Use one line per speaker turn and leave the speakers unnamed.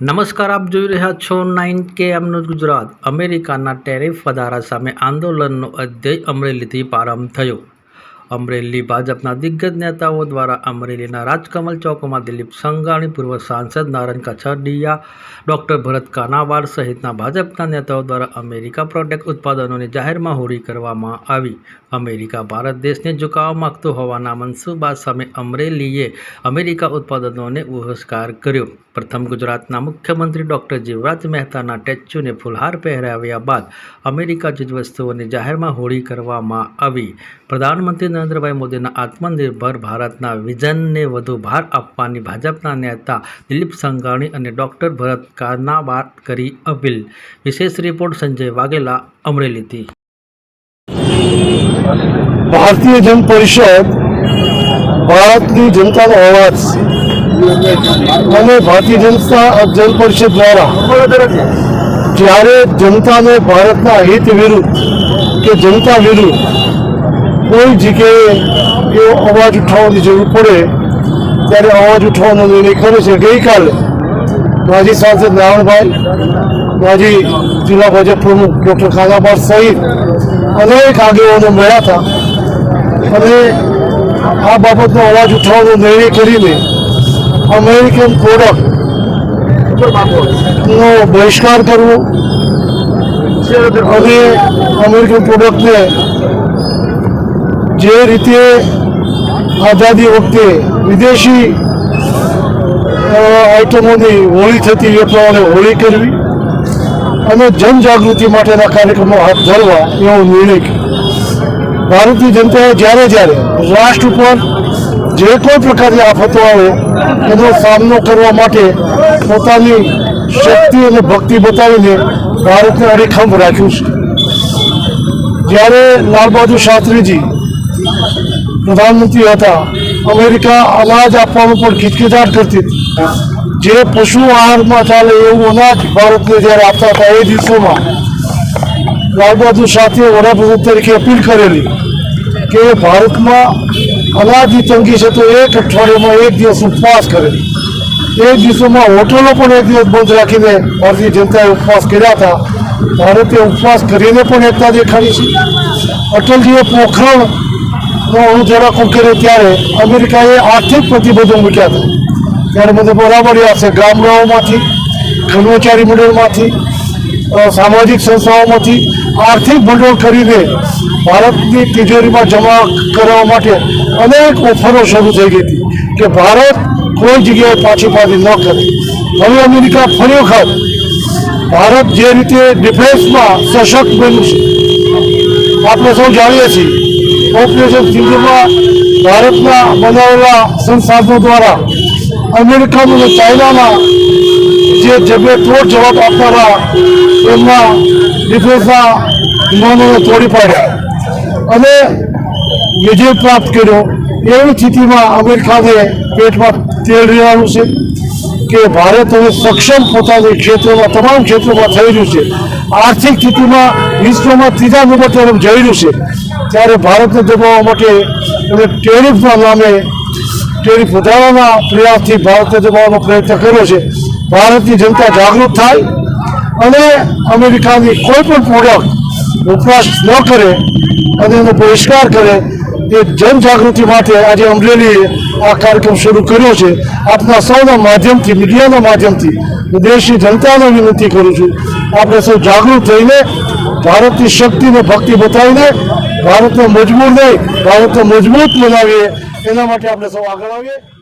નમસ્કાર, આપ જોઈ રહ્યા છો નાઇન કે એમનું ગુજરાત. અમેરિકાના ટેરિફ વધારા સામે આંદોલનનો અધ્યય અમરેલીથી પ્રારંભ થયો. અમરેલી ભાજપના દિગ્ગજ નેતાઓ દ્વારા અમરેલીના રાજકમલ ચોકમાં દિલીપ સંઘાણી, પૂર્વ સાંસદ નારાયણ કછડિયા, ડૉક્ટર ભરત કાનાવાડ સહિતના ભાજપના નેતાઓ દ્વારા અમેરિકા પ્રોડક્ટ ઉત્પાદનોની જાહેરમાં હોળી કરવામાં આવી. અમેરિકા ભારત દેશને ઝુકાવવા માગતો હોવાના મનસૂબા સામે અમરેલીએ અમેરિકા ઉત્પાદનોને બહિષ્કાર કર્યો. પ્રથમ ગુજરાતના મુખ્યમંત્રી ડૉક્ટર જીવરાજ મહેતાના ટેચ્યુને ફુલહાર પહેરાવ્યા બાદ અમેરિકા ચીજવસ્તુઓની જાહેરમાં હોળી કરવામાં આવી. પ્રધાનમંત્રી નરેન્દ્રભાઈ મોદીના આત્મનિર્ભર ભારતના વિઝનને વધુ ભાર આપવાની ભાજપના નેતા દિલીપ સંઘાણી અને ડૉક્ટર ભરત કાનાવાડ કરી અપીલ. વિશેષ રિપોર્ટ સંજય વાઘેલા અમરેલીથી
ભારતીય જન પરિષદ ભારતની જનતાનો અવાજ અને ભારતીય જનતા જન પરિષદ દ્વારા જ્યારે જનતાને ભારતના હિત વિરુદ્ધ કે જનતા વિરુદ્ધ કોઈ જગ્યાએ એવો અવાજ ઉઠાવવાની જરૂર પડે, ત્યારે અવાજ ઉઠાવવાનો નિર્ણય કર્યો છે. ગઈકાલે માજી સાંસદ નારાયણભાઈ માજી જિલ્લા ભાજપ પ્રમુખ ડૉક્ટર ખાનાબાદ સહિત અનેક આગેવાનો મળ્યા હતા. અને આ બાબતનો અવાજ ઉઠાવવાનો નિર્ણય કરીને અમેરિકન પ્રોડક્ટનો બહિષ્કાર કરવો અને અમેરિકન પ્રોડક્ટને જે રીતે આઝાદી વખતે વિદેશી આઇટમોની હોળી થતી, એ પ્રમાણે હોળી કરવી અને જનજાગૃતિ માટેના કાર્યક્રમો હાથ ધરવા એવો નિર્ણય કર્યો. ભારતીય જનતાએ જ્યારે જ્યારે રાષ્ટ્ર ઉપર જે કોઈ પ્રકારની આફતો આવે, એનો સામનો કરવા માટે પોતાની શક્તિ અને ભક્તિ બતાવીને ભારતને અડીખંભ રાખ્યું છે. જ્યારે લાલ શાસ્ત્રીજી પ્રધાનમંત્રી હતા અમેરિકા અનાજ આપવામાં પણ ખીચખીચાટ કરતી જે પશુ આહારમાં ચાલે એવું અનાજ ભારતને જ્યારે આપતા હતા એ દિવસોમાં લાલબહાદુર શાસ્ત્રીએ વડાપ્રધાન તરીકે અપીલ કરેલી કે ભારતમાં અનાજની તંગી છે તો એક અઠવાડિયામાં એક દિવસ ઉપવાસ કરે એ દિવસોમાં હોટલો પણ એક દિવસ બંધ રાખીને ભારતીય જનતાએ ઉપવાસ કર્યા હતા. ભારતે ઉપવાસ કરીને પણ એકતા દેખાડી છે. અટલજીએ પોખરણ નો અણુધડાકો કર્યો ત્યારે અમેરિકાએ આર્થિક પ્રતિબંધો મૂક્યા હતા. ત્યારે મને બરાબર છે ગામડાઓમાંથી કર્મચારી મંડળમાંથી સામાજિક સંસ્થાઓમાંથી આર્થિક ભંડોળ કરીને ભારતની તિજોરીમાં જમા કરવા માટે અનેક ઓફરો શરૂ થઈ ગઈ હતી કે ભારત કોઈ જગ્યાએ પાછી પાછી ન કરે. હવે અમેરિકા ફરી વખત ભારત જે રીતે ડિફેન્સમાં સશક્ત બન્યું છે. આપણે સૌ જાણીએ છીએ ઓપરેશન સિંધુમાં ભારતના બનાવેલા સંસાધનો દ્વારા અમેરિકન અને ચાઇનામાં જે જગ્યાએ તોડ જવાબ આપનારા એમના ડિફેન્સના વિમાનોને તોડી પાડ્યા. અને વિજય પ્રાપ્ત કર્યો. એવી સ્થિતિમાં અમેરિકાને પેટમાં તેલ રહેવાનું છે. કે ભારત હવે સક્ષમ પોતાની ક્ષેત્રોમાં, તમામ ક્ષેત્રોમાં થઈ રહ્યું છે. આર્થિક સ્થિતિમાં વિશ્વમાં ત્રીજા નંબર તરફ જઈ રહ્યું છે. ત્યારે ભારતને દબાવવા માટે અને ટેરિફના નામે ટેરિફ વધારવાના પ્રયાસથી ભારતને દબાવવાનો પ્રયત્ન કર્યો છે. ભારતની જનતા જાગૃત થાય અને અમેરિકાની કોઈ પણ પ્રોડક્ટ વપરાશ ન કરે અને એનો બહિષ્કાર કરે એ જનજાગૃતિ માટે આજે અમરેલીએ આ કાર્યક્રમ શરૂ કર્યો છે. આપના સૌના માધ્યમથી, મીડિયાના માધ્યમથી હું દેશની જનતાને વિનંતી કરું છું. આપણે સૌ જાગૃત થઈને, ભારતની શક્તિને ભક્તિ બતાવીને, ભારતને મજબૂત નહીં, ભારતને મજબૂત બનાવીએ. એના માટે આપણે સૌ આગળ આવીએ.